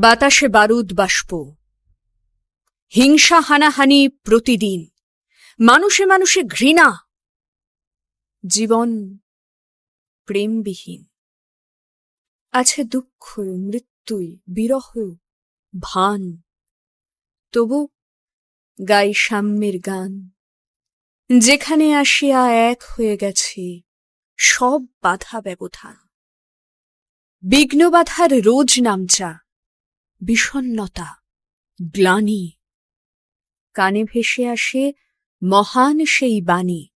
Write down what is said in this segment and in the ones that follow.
বাতাসে বারুদ বাষ্প। হিংসা হানাহানি প্রতিদিন। মানুষে মানুষে ঘৃণা। জীবন প্রেমবিহীন। আছে দুঃখ, মৃত্যুই, বিরহ, ভান। তবু গাই সাম্যের গান। যেখানে আসিয়া এক হয়ে গেছে সব বাধা ব্যবধান। বিঘ্ন বাধার রোজ নামচা। বিষণ্নতা গ্লানি। কানে ভেসে আসে মহান সেই বাণী।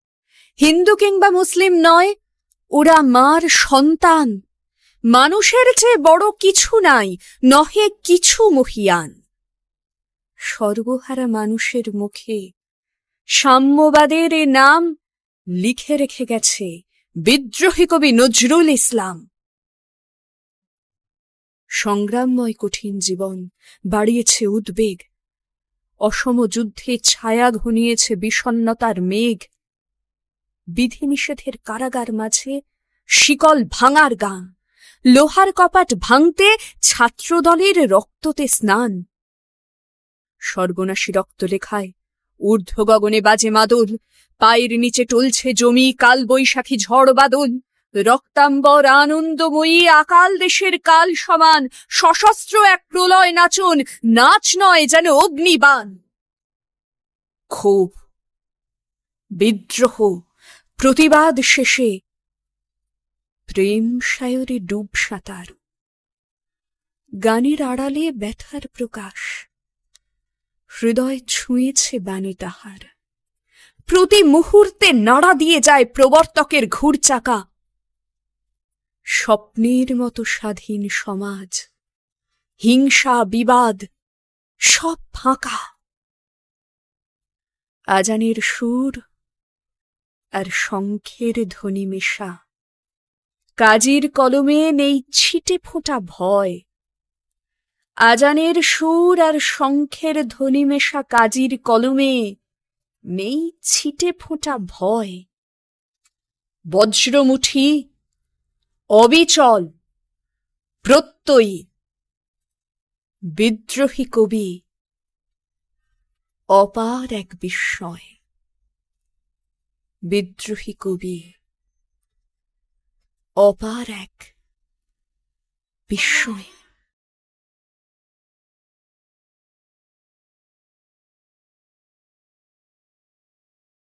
হিন্দু কিংবা মুসলিম নয়, ওরা মার সন্তান। মানুষের চেয়ে বড় কিছু নাই, নহে কিছু মহিয়ান। সর্বহারা মানুষের মুখে সাম্যবাদের এ নাম লিখে রেখে গেছে বিদ্রোহী কবি নজরুল ইসলাম। সংগ্রামময় কঠিন জীবন, বাড়িয়েছে উদ্বেগ। অসম যুদ্ধে ছায়া ঘনিয়েছে বিষণ্নতার মেঘ। বিধিনিষেধের কারাগার মাঝে শিকল ভাঙার গান। লোহার কপাট ভাঙতে ছাত্রদলের রক্ততে স্নান। সর্বনাশী রক্তলেখায় ঊর্ধ্ব গগনে বাজে মাদল। পায়ের নিচে টলছে জমি কাল বৈশাখী ঝড় বাদল। রক্তাম্বর আনন্দময়ী আকাল দেশের কাল সমান, সশস্ত্র এক প্রলয় নাচন, নাচ নয় যেন অগ্নিবান ক্ষোভ, বিদ্রোহ, প্রতিবাদ শেষে প্রেম সায়রে ডুব সাঁতার। গানের আড়ালে ব্যথার প্রকাশ, হৃদয় ছুঁয়েছে বাণী তাহার। প্রতি মুহূর্তে নাড়া দিয়ে যায় প্রবর্তকের ঘুরচাকা। স্বপ্নের মতো স্বাধীন সমাজ। হিংসা, বিবাদ, সব ফাঁকা। আজানের সুর আর শঙ্খের ধ্বনি মেশা। কাজীর কলমে নেই ছিটে ফোঁটা ভয়। আজানের সুর আর শঙ্খের ধ্বনি মেশা কাজীর কলমে নেই ছিটে ফোঁটা ভয়। বজ্রমুঠি অবিচল প্রত্যয়ী বিদ্রোহী কবি অপার এক বিস্ময় বিদ্রোহী কবি অপার এক বিস্ময়।